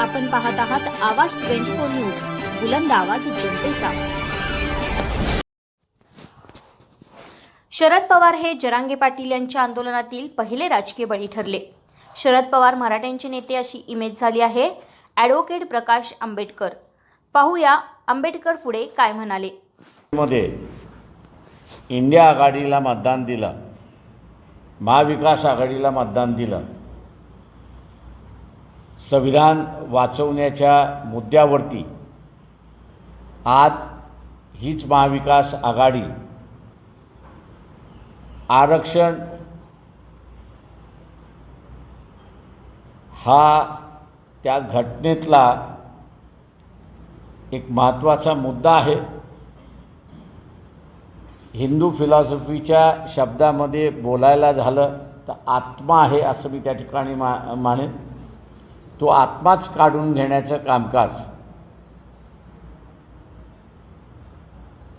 आपण पाहत आहात आवाज ट्वेंटी फोर न्यूज बुलंद आवाज जनतेचा. शरद पवार हे जरांगे पाटील यांच्या आंदोलनातील पहिले राजकीय बळी ठरले. शरद पवार मराठ्यांचे नेते अशी इमेज झाली आहे ॲडव्होकेट प्रकाश आंबेडकर. पाहूया आंबेडकर पुढे काय म्हणाले. मध्ये इंडिया आघाडीला मतदान दिलं महाविकास आघाडीला मतदान दिलं संविधान वाचवण्याच्या मुद्द्यावरती आज हीच महाविकास आघाडी आरक्षण हा त्या घटनेतला एक महत्त्वाचा मुद्दा आहे. हिंदू फिलॉसॉफीच्या शब्दामध्ये बोलायला झालं तर आत्मा आहे असं मी त्या ठिकाणी मा मानेन. तो आत्माच काढून घेण्याचं कामकाज.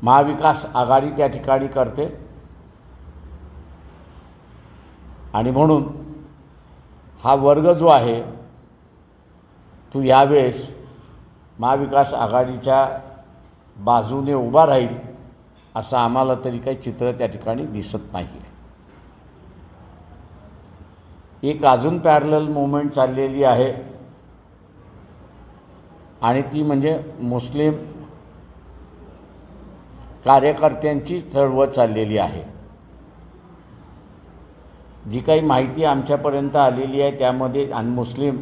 महाविकास आघाडी त्या ठिकाणी करते. आणि म्हणून हा वर्ग जो आहे तो यावेळेस महाविकास आघाडीच्या बाजूने उभा राहील असं आम्हाला तरी काही चित्र त्या ठिकाणी दिसत नाही एक अजून पॅरल मुवमेंट चाललेली आहे. आणि ती म्हणजे मुस्लिम कार्यकर्त्यांची चळवळ चाललेली आहे. जी काही माहिती आमच्यापर्यंत आलेली आहे त्यामध्ये आणि मुस्लिम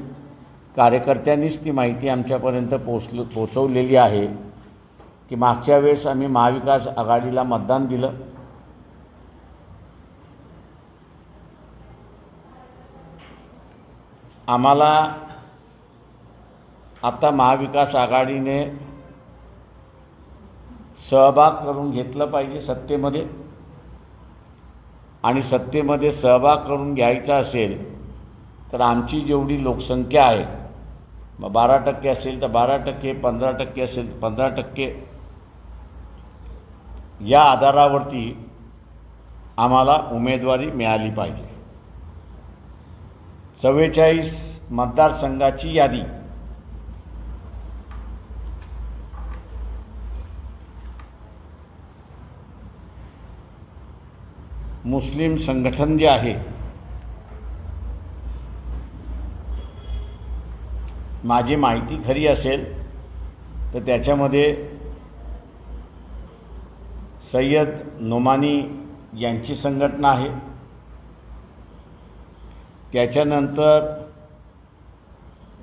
कार्यकर्त्यांनीच ती माहिती आमच्यापर्यंत पोचल पोचवलेली आहे. की मागच्या वेळेस आम्ही महाविकास आघाडीला मतदान दिलं. आम्हाला आता महाविकास आघाडीने सहभाग करून घेतलं पाहिजे सत्तेमध्ये. आणि सत्तेमध्ये सहभाग करून घ्यायचा असेल तर आमची जेवढी लोकसंख्या आहे मग बारा टक्के असेल तर बारा टक्के पंधरा टक्के असेल तर पंधरा टक्के या आधारावरती आम्हाला उमेदवारी मिळाली पाहिजे. चव्वेचाळीस मतदारसंघाची यादी. मुस्लिम संघटन जे आहे माझी माहिती खरी असेल तर त्याच्यामध्ये सय्यद नोमानी यांची संघटना आहे. त्याच्यानंतर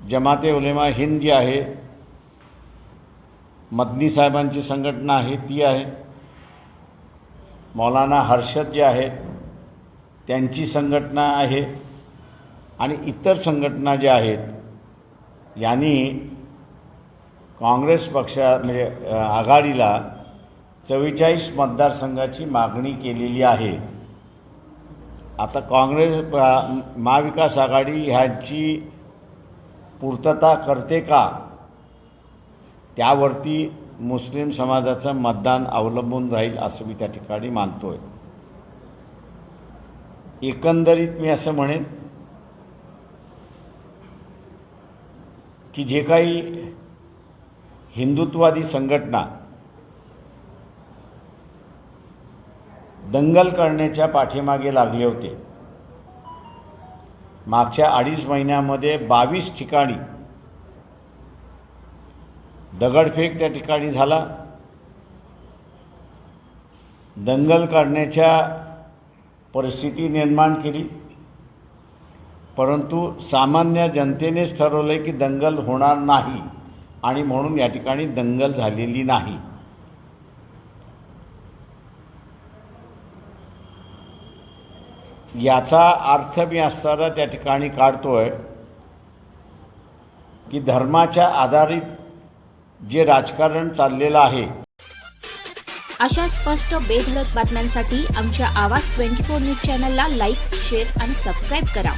जमाते उलेमा हिंद जी आहे मदनी साहेबांची संघटना आहे ती आहे. मौलाना हर्षद जे आहेत त्यांची संघटना आहे आणि इतर संघटना ज्या आहेत यांनी काँग्रेस पक्षा म्हणजे आघाडीला चव्वेचाळीस मतदारसंघाची मागणी केलेली आहे. आता काँग्रेस महाविकास आघाडी ह्यांची पूर्तता करते का? त्यावरती मुस्लिम समाजाचं मतदान अवलंबून राहील असं मी त्या ठिकाणी मानतो आहे एकंदरीत मी असं म्हणेन की जे काही हिंदुत्ववादी संघटना दंगल करण्याच्या पाठीमागे लागले होते. मागच्या अडीच महिन्यामध्ये बावीस ठिकाणी दगडफेक त्या ठिकाणी झाला. दंगल काढण्याच्या परिस्थिती निर्माण केली. परंतु सामान्य जनतेनेच ठरवलं आहे की दंगल होणार नाही आणि म्हणून या ठिकाणी दंगल झालेली नाही. याचा अर्थ मी असताना त्या ठिकाणी काढतो आहे की धर्माच्या आधारित जे राजकारण चाललेलं आहे. अशा स्पष्ट बेधडक बातम्यांसाठी आमच्या आवाज ट्वेंटी फोर न्यूज चॅनलला लाईक शेअर आणि सबस्क्राईब करा.